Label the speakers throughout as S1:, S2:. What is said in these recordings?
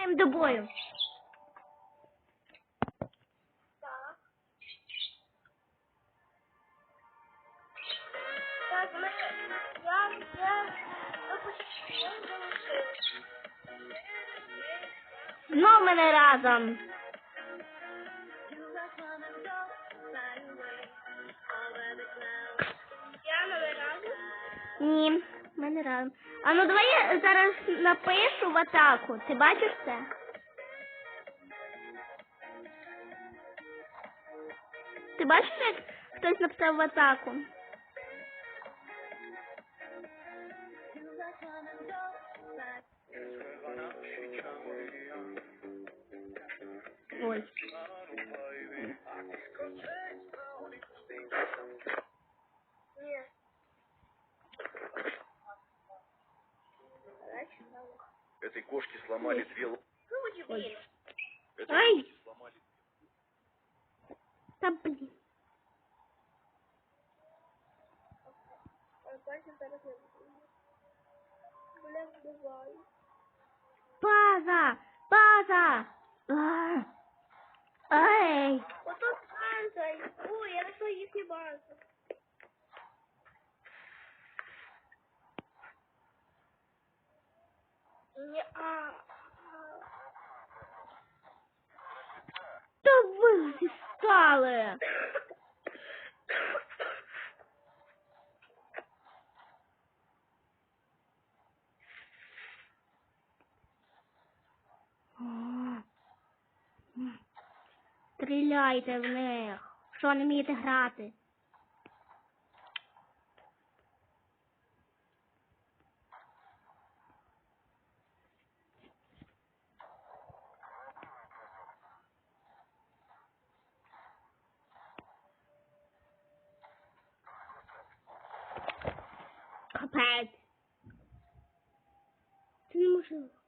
S1: Маємо до бою.
S2: Так. Так, ми... Я... Я...
S1: Знов ми не разом.
S2: Я не разом.
S1: Ні, ми не разом. А ну давай я зараз напишу в атаку. Ти бачиш це? Ти бачиш, як хтось написав в атаку? Ой.
S3: кошки сломали две лапы. Это
S1: Ай!
S3: Сломали...
S2: Да блин.
S1: База! База! А! Ай!
S2: Вот тут база! Ой, я нашла их базу.
S1: Та ви стали! Стріляйте в них. Що не вмієте грати? Капець. Це неможливо.
S2: Блін,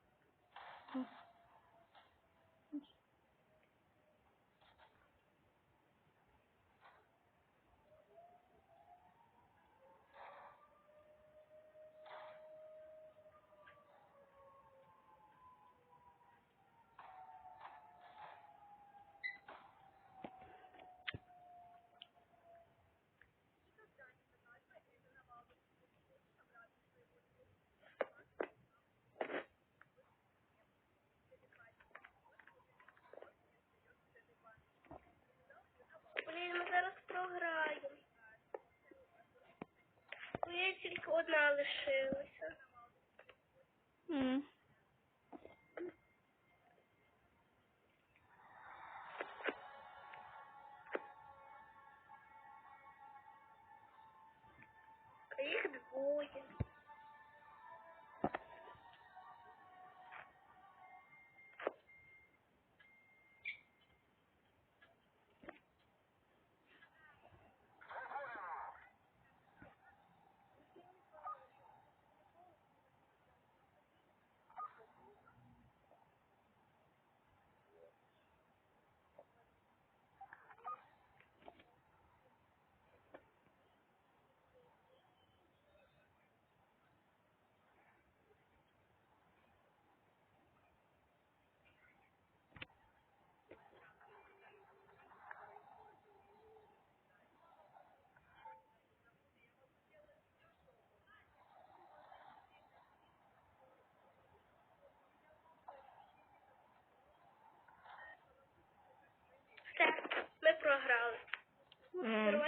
S2: Одна лишилася. А їх двоє.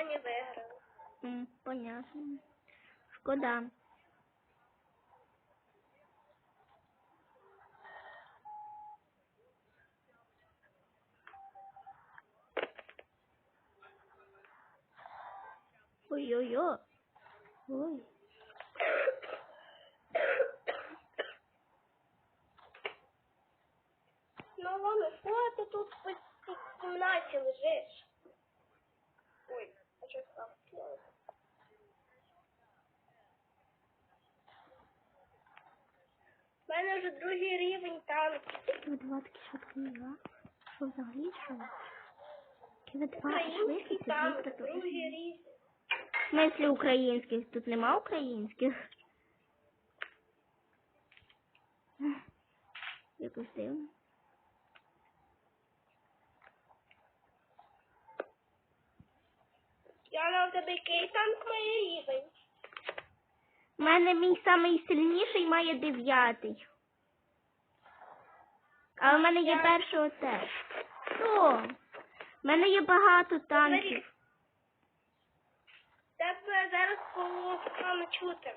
S1: М.
S2: виграла.
S1: М, Понятно. Шкода. Ой-ой-ой. Ой.
S2: Ну, ладно, що ти тут по цій кімнаті лежиш? Ой, а що там? У мене вже другий рівень
S1: Ви два такі швидкі, а? Що взагалі що? Ви два швидкі. В смислі українських? Тут нема українських. Як якось дивно.
S2: Яна, у тебе який танк має рівень?
S1: У мене мій самий сильніший має дев'ятий. А в мене є першого теж. Що? У мене є багато танків.
S2: Тебе зараз погано чути.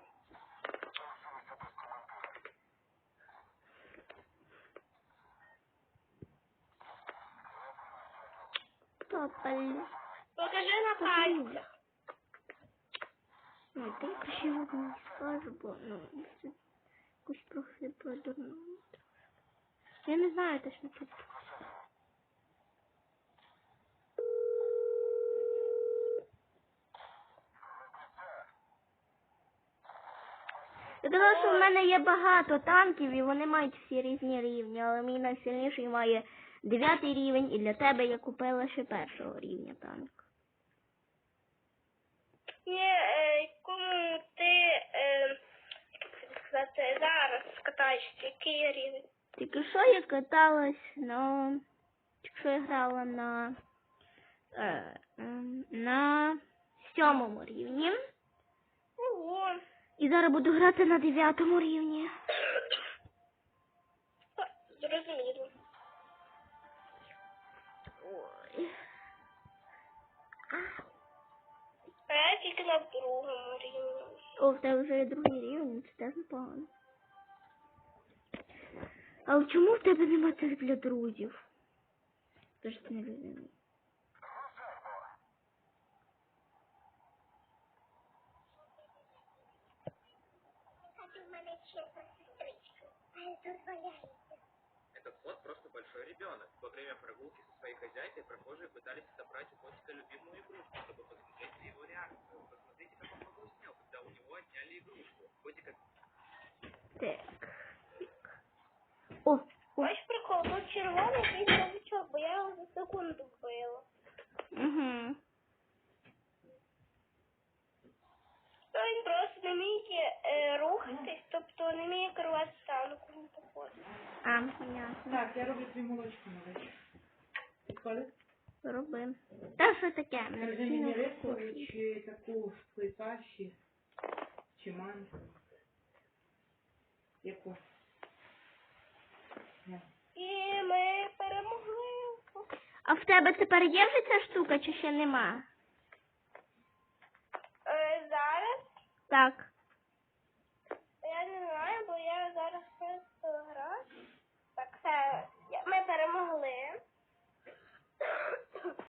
S2: Покажи на пальцях.
S1: Ну, ти ще не скажу, бо ну, якось трохи подурно. Я не знаю точно тут. Я казала, що в мене є багато танків і вони мають всі різні рівні, але мій найсильніший має дев'ятий рівень, і для тебе я купила ще першого рівня танк.
S2: Ні, е, кому ти, е, зараз катаєшся, який рівень?
S1: Тільки що я каталась на. Тільки що я грала на. Е, на сьомому рівні.
S2: Ого.
S1: І зараз буду грати на дев'ятому рівні.
S2: Зрозуміло.
S1: Ой. А,
S2: А я тільки на другому рівні.
S1: О, в тебе вже є другий рівень, це теж непогано. Але чому в тебе нема цих для друзів? Тож ти не розумію.
S4: Этот кот просто большой ребенок. Во время прогулки со своей хозяйкой прохожие пытались
S2: червоний якийсь новичок, бо я його за секунду вбила.
S1: угу.
S2: То він просто не вміє е, рухатись, тобто не вміє керувати танком. походу.
S1: А, ясно.
S5: Так, я роблю тобі молочку молочку. Підходить?
S1: Роби. Та що таке?
S5: Скажи мені
S1: постійно
S5: рисову чи таку з чи манку. Яку? Ні.
S2: І.
S1: А в тебе тепер є вже ця штука чи ще нема?
S2: Е, зараз?
S1: Так.
S2: Я не знаю, бо я зараз граю. Так, це ми перемогли.